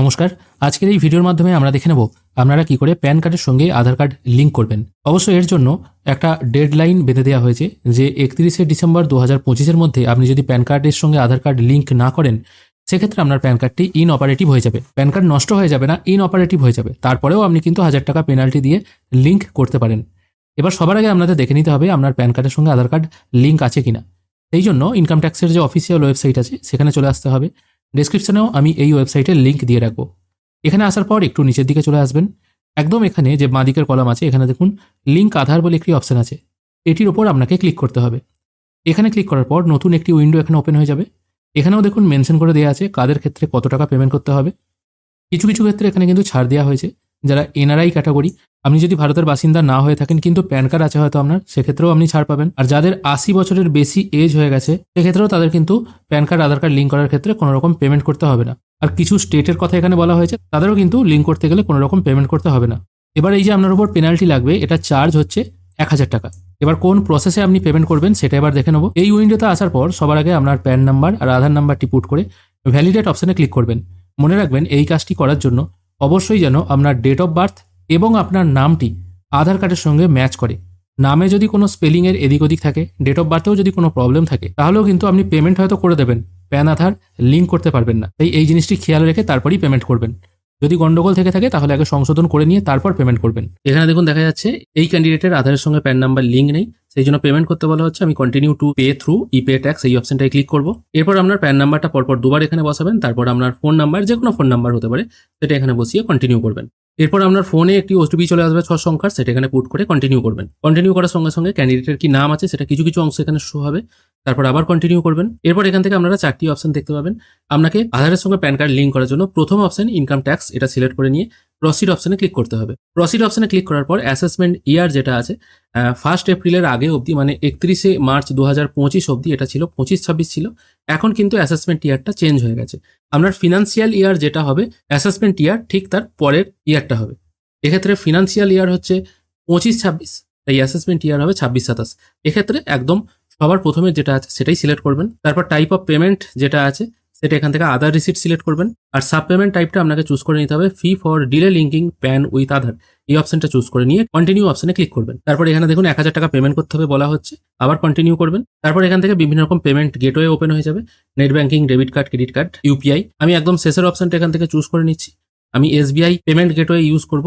নমস্কার। আজকের এই ভিডিওর মাধ্যমে আমরা দেখে নেব আপনারা কি করে প্যান কার্ডের সঙ্গে আধার কার্ড লিঙ্ক করবেন। অবশ্য এর জন্য একটা ডেডলাইন বেঁধে দেওয়া হয়েছে যে একত্রিশে ডিসেম্বর দু হাজার পঁচিশের মধ্যে আপনি যদি প্যান কার্ডের সঙ্গে আধার কার্ড লিঙ্ক না করেন, সেক্ষেত্রে আপনার প্যান কার্ডটি ইন অপারেটিভ হয়ে যাবে। প্যান কার্ড নষ্ট হয়ে যাবে না ইন অপারেটিভ হয়ে যাবে। তারপরেও আপনি কিন্তু হাজার টাকা পেনাল্টি দিয়ে লিঙ্ক করতে পারেন। এবার সবার আগে আপনাদের দেখে নিতে হবে আপনার প্যান কার্ডের সঙ্গে আধার কার্ড লিঙ্ক আছে কিনা। সেই জন্য ইনকাম ট্যাক্সের যে অফিসিয়াল ওয়েবসাইট আছে, সেখানে চলে আসতে হবে। ডেসক্রিপশনেও আমি এই ওয়েবসাইটের লিঙ্ক দিয়ে রাখব। এখানে আসার পর একটু নিচের দিকে চলে আসবেন। একদম এখানে যে বাঁ দিকের কলাম আছে, এখানে দেখুন লিঙ্ক আধার বলে একটি অপশন আছে। এটির ওপর আপনাকে ক্লিক করতে হবে। এখানে ক্লিক করার পর নতুন একটি উইন্ডো এখানে ওপেন হয়ে যাবে। এখানেও দেখুন মেনশন করে দেওয়া আছে কাদের ক্ষেত্রে কত টাকা পেমেন্ট করতে হবে। কিছু কিছু ক্ষেত্রে এখানে কিন্তু ছাড় দেওয়া হয়েছে। যারা এনআরআই ক্যাটাগরি আপনি যদি ভারতের বাসিন্দা না হয়ে থাকেন, কিন্তু প্যান কার্ড আছে হয়তো আপনার, সেক্ষেত্রেও আপনি ছাড় পাবেন। আর যাদের আশি বছরের বেশি এজ হয়ে গেছে, সেক্ষেত্রেও তাদের কিন্তু PAN card, Aadhaar card link করার ক্ষেত্রে কোনো রকম পেমেন্ট করতে হবে না। আর কিছু স্টেটের কথা এখানে বলা হয়েছে, তাদেরও কিন্তু লিঙ্ক করতে গেলে কোনো রকম পেমেন্ট করতে হবে না। এবার এই যে আপনার উপর পেনাল্টি লাগবে, এটা চার্জ হচ্ছে এক হাজার টাকা। এবার কোন প্রসেসে আপনি পেমেন্ট করবেন, সেটা এবার দেখে নেব। এই উইন্ডোতে আসার পর সবার আগে আপনার প্যান নাম্বার আর আধার নাম্বারটি পুট করে ভ্যালিডেট অপশানে ক্লিক করবেন। মনে রাখবেন এই কাজটি করার জন্য অবশ্যই যেন আপনার ডেট অফ বার্থ এবং আপনার নামটি আধার কার্ডের সঙ্গে ম্যাচ করে। নামে যদি কোনো স্পেলিংয়ের এদিক ওদিক থাকে, ডেট অফ বার্থেও যদি কোনো প্রবলেম থাকে, তাহলেও কিন্তু আপনি পেমেন্ট হয়তো করে দেবেন। প্যান আধার লিঙ্ক করতে পারবেন না। তাই এই জিনিসটি খেয়াল রেখে তারপরেই পেমেন্ট করবেন। যদি গন্ডগোল থেকে থাকে, তাহলে আগে সংশোধন করে নিয়ে তারপর পেমেন্ট করবেন। এখানে দেখুন দেখা যাচ্ছে, এই ক্যান্ডিডেটের আধারের সঙ্গে প্যান নাম্বার লিঙ্ক নেই। সেই জন্য পেমেন্ট করতে বলা হচ্ছে, আমি continue to pay through e pay tax এই অপশনটায় ক্লিক করব। এরপর আপনার প্যান নাম্বারটা পরপর দুবার এখানে বসাবেন, তারপর আপনার ফোন নাম্বার যে কোনো ফোন নাম্বার হতে পারে, সেটা এখানে বসিয়ে কন্টিনিউ করবেন। এরপর আপনার ফোনে একটি ওটিপি চলে আসবে ছ সংখ্যার, সেটা এখানে পুট করে কন্টিনিউ করবেন। কন্টিনিউ করার সঙ্গে সঙ্গে ক্যান্ডিডেটের কি নাম আছে, সেটা কিছু কিছু অংশ এখানে শো হবে। তারপর আবার কন্টিনিউ করবেন। এরপর এখান থেকে আপনারা চারটি অপশন দেখতে পাবেন। আপনাকে আধারের সঙ্গে প্যান কার্ড লিঙ্ক করার জন্য প্রথম অপশন ইনকাম ট্যাক্স এটা সিলেক্ট করে নিয়ে প্রসিড অপশনে ক্লিক করতে হবে। প্রসিড অপশনে ক্লিক করার পর অ্যাসেসমেন্ট ইয়ার যেটা আছে ফার্স্ট এপ্রিলের আগে অবধি মানে একত্রিশে মার্চ দু হাজার পঁচিশ অবধি এটা ছিল পঁচিশ ছাব্বিশ ছিল। এখন কিন্তু অ্যাসেসমেন্ট ইয়ারটা চেঞ্জ হয়ে গেছে। আপনার ফিনান্সিয়াল ইয়ার যেটা হবে অ্যাসেসমেন্ট ইয়ার ঠিক তার পরের ইয়ারটা হবে। এক্ষেত্রে ফিনান্সিয়াল ইয়ার হচ্ছে পঁচিশ ছাব্বিশ এই অ্যাসেসমেন্ট ইয়ার হবে ছাব্বিশ সাতাশ এক্ষেত্রে একদম সবার প্রথমে যেটা আছে সেটাই সিলেক্ট করবেন। তারপর টাইপ অফ পেমেন্ট যেটা আছে, সেটা এখান থেকে আধার রিসিপ্ট সিলেক্ট করবেন। আর সাব পেমেন্ট টাইপটা আপনাকে চুজ করে নিতে হবে fee for delay linking PAN with Aadhaar এই অপশনটা চুজ করে নিয়ে কন্টিনিউ অপশনে ক্লিক করবেন। তারপর এখানে দেখুন এক হাজার টাকা পেমেন্ট করতে হবে বলা হচ্ছে। আবার কন্টিনিউ করবেন। তারপর এখান থেকে বিভিন্ন রকম পেমেন্ট গেটওয়ে ওপেন হয়ে যাবে। Net banking debit card credit card UPI আমি একদম শেষের অপশনটা এখান থেকে চুজ করে নিচ্ছি। আমি এসবিআই পেমেন্ট গেটওয়ে ইউজ করব।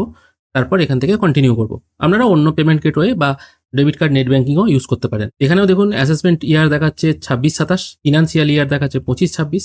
তারপর এখান থেকে কন্টিনিউ করব। আপনারা অন্য পেমেন্ট গেটওয়ে বা ডেবিট কার্ড নেট ব্যাঙ্কিংও ইউজ করতে পারেন। এখানেও দেখুন অ্যাসেসমেন্ট ইয়ার দেখাচ্ছে ছাব্বিশ, সাতাশ ফিনান্সিয়াল ইয়ার দেখাচ্ছে পঁচিশ, ছাব্বিশ।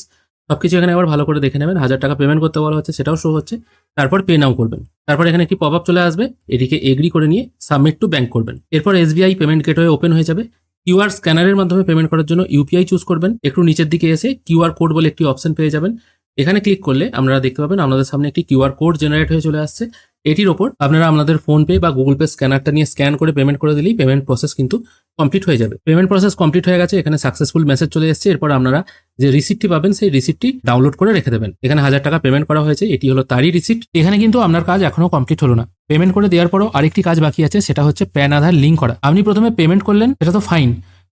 সবকিছু এখানে আবার ভালো করে দেখে নেবেন। হাজার টাকা পেমেন্ট করতে বলা হচ্ছে, সেটাও শো হচ্ছে। তারপর পে নাও করবেন। তারপর এখানে একটি পপ আপ চলে আসবে, এটিকে এগ্রি করে নিয়ে সাবমিট টু ব্যাঙ্ক করবেন। এরপর এসবিআই পেমেন্ট গেটওয়ে ওপেন হয়ে যাবে। কিউআর স্ক্যানারের মাধ্যমে পেমেন্ট করার জন্য ইউপিআই চুজ করবেন। একটু নিচের দিকে এসে কিউআর কোড বলে একটি অপশন পেয়ে যাবেন। এখানে ক্লিক করলে আপনারা দেখতে পাবেন, আমাদের সামনে একটি কিউআর কোড জেনারেট হয়ে চলে আসছে। এটির ওপর আপনারা আপনাদের ফোন পে বা গুগল পে স্ক্যানারটা নিয়ে স্ক্যান করে পেমেন্ট করে দিলেই পেমেন্ট প্রসেস কিন্তু কমপ্লিট হয়ে যাবে। পেমেন্ট প্রসেস কমপ্লিট হয়ে গেছে, এখানে সাকসেসফুল মেসেজ চলে এসেছে, এরপর আপনারা যে রিসিপ্টটি পাবেন সেই রিসিপ্টটি ডাউনলোড করে রেখে দেবেন। এখানে হাজার টাকা পেমেন্ট করা হয়েছে, এটি হলো তারই রিসিপ্ট এখানে কিন্তু আপনার কাজ এখনও কমপ্লিট হলো না। পেমেন্ট করে দেওয়ার পরও আরেকটি কাজ বাকি আছে, সেটা হচ্ছে প্যান আধার লিঙ্ক করা। আপনি প্রথমে পেমেন্ট করলেন এটা তো ফাইন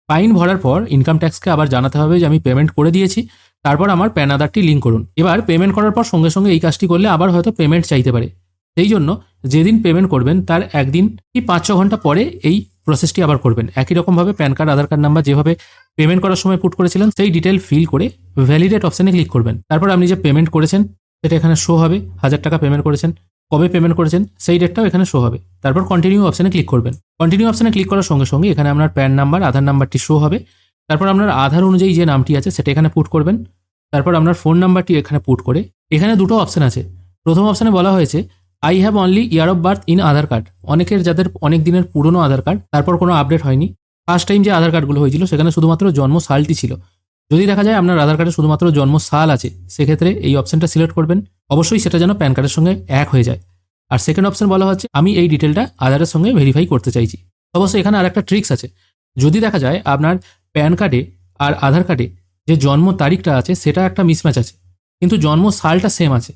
ফাইন ভরার পর ইনকাম ট্যাক্সকে আবার জানাতে হবে যে আমি পেমেন্ট করে দিয়েছি, তারপর আমার প্যান আধারটি লিঙ্ক করুন। এবার পেমেন্ট করার পর সঙ্গে সঙ্গে এই কাজটি করলে আবার হয়তো পেমেন্ট চাইতে পারে। সেই জন্য যেদিন পেমেন্ট করবেন, তার একদিন কি পাঁচ ছ ঘণ্টা পরে এই প্রসেসটি আবার করবেন। একই রকমভাবে PAN card Aadhaar card number যেভাবে পেমেন্ট করার সময় পুট করেছিলেন, সেই ডিটেল ফিল করে ভ্যালিডেট অপশানে ক্লিক করবেন। তারপর আপনি যে পেমেন্ট করেছেন, সেটা এখানে শো হবে। হাজার টাকা পেমেন্ট করেছেন। কবে পেমেন্ট করেছেন, সেই ডেটটাও এখানে শো হবে। তারপর কন্টিনিউ অপশানে ক্লিক করবেন। কন্টিনিউ অপশানে ক্লিক করার সঙ্গে সঙ্গে এখানে আপনার প্যান নাম্বার আধার নাম্বারটি শো হবে। তারপর আপনার আধার অনুযায়ী যে নামটি আছে, সেটা এখানে পুট করবেন। তারপর আপনার ফোন নাম্বারটি এখানে পুট করে, এখানে দুটো অপশান আছে। প্রথম অপশানে বলা হয়েছে I have only year of birth in Aadhaar card অনেকের যাদের অনেক দিনের পুরনো আধার কার্ড তারপর কোনো আপডেট হয়নি। ফার্স্ট টাইম যে আধার কার্ডগুলো হয়েছিল, সেখানে শুধুমাত্র জন্ম সালটি ছিল। যদি দেখা যায় আপনার আধার কার্ডে শুধুমাত্র জন্ম সাল আছে, সেক্ষেত্রে এই অপশনটা সিলেক্ট করবেন। অবশ্যই সেটা যেন প্যান কার্ডের সঙ্গে এক হয়ে যায়। আর সেকেন্ড অপশন বলা হচ্ছে, আমি এই ডিটেলটা আধারের সঙ্গে ভেরিফাই করতে চাইছি। অবশ্যই এখানে আরেকটা ট্রিক্স আছে। যদি দেখা যায় আপনার প্যান কার্ডে আর আধার কার্ডে যে জন্ম তারিখটা আছে, সেটা একটা মিসম্যাচ আছে। কিন্তু জন্ম সালটা সেম আছে।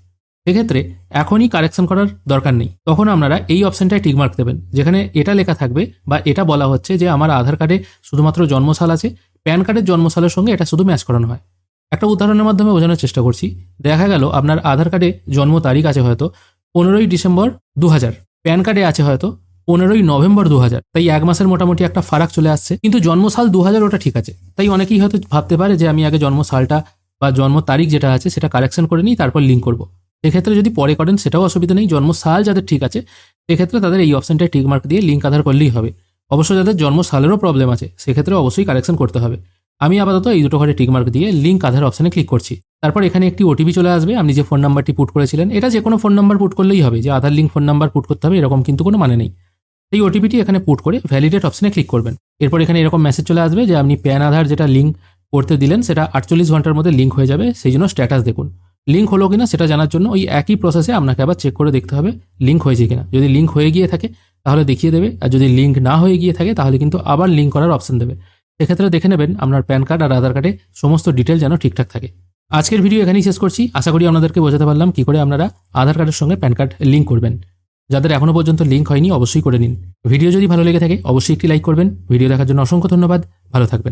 সেক্ষেত্রে এখনই কারেকশন করার দরকার নেই। তখন আপনারা এই অপশনটায় টিকমার্ক দেবেন, যেখানে এটা লেখা থাকবে বা এটা বলা হচ্ছে যে আমার আধার কার্ডে শুধুমাত্র জন্মসাল আছে প্যান কার্ডের জন্মসালের সঙ্গে এটা শুধু ম্যাচ করানো হয়। একটা উদাহরণের মাধ্যমে বোঝানোর চেষ্টা করছি। দেখা গেল আপনার আধার কার্ডে জন্ম তারিখ আছে হয়তো পনেরোই ডিসেম্বর দু হাজার প্যান কার্ডে আছে হয়তো পনেরোই নভেম্বর দু হাজার তাই এক মাসের মোটামুটি একটা ফারাক চলে আসছে। কিন্তু জন্মসাল দু হাজার ওটা ঠিক আছে, তাই অনেকেই হয়তো ভাবতে পারে যে আমি আগে জন্মসালটা বা জন্ম তারিখ যেটা আছে সেটা কারেকশন করে নিই, তারপর লিঙ্ক করব। সেক্ষেত্রে যদি পরে করেন, সেটাও অসুবিধা নেই। জন্মসাল যাদের ঠিক আছে সেক্ষেত্রে তাদের এই অপশনটায় টিক মার্ক দিয়ে লিঙ্ক আধার করলেই হবে। অবশ্য যাদের জন্মসালেরও প্রবলেম আছে সেক্ষেত্রে অবশ্যই কারেকশন করতে হবে। আমি আপাতত এই দুটো ঘরে টিকমার্ক দিয়ে লিঙ্ক আধার অপশানে ক্লিক করছি। তারপর এখানে একটি ওটিপি চলে আসবে। আপনি যে ফোন নাম্বারটি পুট করেছিলেন, এটা যে কোনো ফোন নাম্বার পুট করলেই হবে। যে Aadhaar link phone number put করতে হবে, এরকম কিন্তু কোনো মানে নেই। এই ওটিপিটি এখানে পুট করে ভ্যালিডেট অপশনে ক্লিক করবেন। এরপর এখানে এরকম মেসেজ চলে আসবে যে, আপনি প্যান আধার যেটা লিঙ্ক করতে দিলেন, সেটা আটচল্লিশ ঘণ্টার মধ্যে লিঙ্ক হয়ে যাবে। সেই জন্য স্ট্যাটাস দেখুন। লিঙ্ক হলো কিনা সেটা জানার জন্য ওই একই প্রসেসে আপনাকে আবার চেক করে দেখতে হবে লিঙ্ক হয়েছে কিনা। যদি লিঙ্ক হয়ে গিয়ে থাকে, তাহলে দেখিয়ে দেবে। আর যদি লিঙ্ক না হয়ে গিয়ে থাকে, তাহলে কিন্তু আবার লিঙ্ক করার অপশন দেবে। সেক্ষেত্রে দেখে নেবেন আপনার প্যান কার্ড আর আধার কার্ডে সমস্ত ডিটেল যেন ঠিকঠাক থাকে। আজকের ভিডিও এখানেই শেষ করছি। আশা করি আপনাদেরকে বোঝাতে পারলাম কি করে আপনারা আধার কার্ডের সঙ্গে প্যান কার্ড লিঙ্ক করবেন। যাদের এখনও পর্যন্ত লিঙ্ক হয়নি, অবশ্যই করে নিন। ভিডিও যদি ভালো লেগে থাকে, অবশ্যই একটি লাইক করবেন। ভিডিও দেখার জন্য অসংখ্য ধন্যবাদ। ভালো থাকবেন।